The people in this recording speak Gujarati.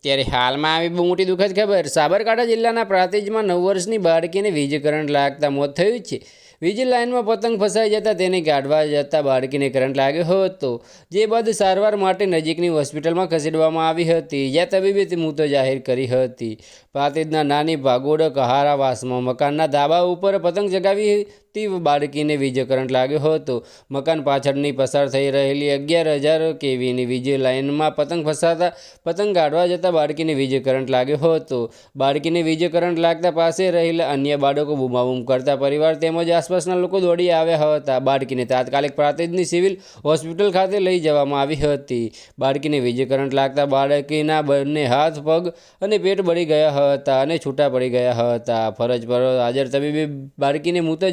અત્યારે હાલમાં આવી બહુ મોટી દુઃખદ ખબર. સાબરકાંઠા જિલ્લાના પ્રાંતિજમાં નવ વર્ષની બાળકીને વીજ કરંટ લાગતા મોત થયું છે. વીજ લાઇનમાં પતંગ ફસાઈ જતાં તેને કાઢવા જતાં બાળકીને કરંટ લાગ્યો હતો. જે બાદ સારવાર માટે નજીકની હોસ્પિટલમાં ખસેડવામાં આવી હતી. જ્યાં તબીબે મૃત જાહેર કરી હતી. પ્રાંતિજના નાની ભાગોડ કહારાવાસમાં મકાનના ધાબા ઉપર પતંગ ચગાવી હતી બાળકીને વીજ કરંટ લાગ્યો હતો. મકાન પાછળની પસાર થઈ રહેલી અગિયાર હજાર કેવીની વીજ લાઇનમાં પતંગ ફસાતા, પતંગ કાઢવા જતાં બાળકીને વીજ કરંટ લાગ્યો હતો. બાળકીને વીજ કરંટ લાગતા પાસે રહેલા અન્ય બાળકો બૂમાબૂમ કરતા પરિવાર તેમજ આસપાસના લોકો દોડી આવ્યા હતા. બાળકીને તાત્કાલિક પ્રાંતિજની સિવિલ હોસ્પિટલ ખાતે લઈ જવામાં આવી હતી. બાળકીને વીજ કરંટ લાગતા બાળકીના બંને હાથ, પગ અને પેટ બળી ગયા હતા અને છૂટા પડી ગયા હતા. ફરજ પર હાજર તબીબે બાળકીને મૃત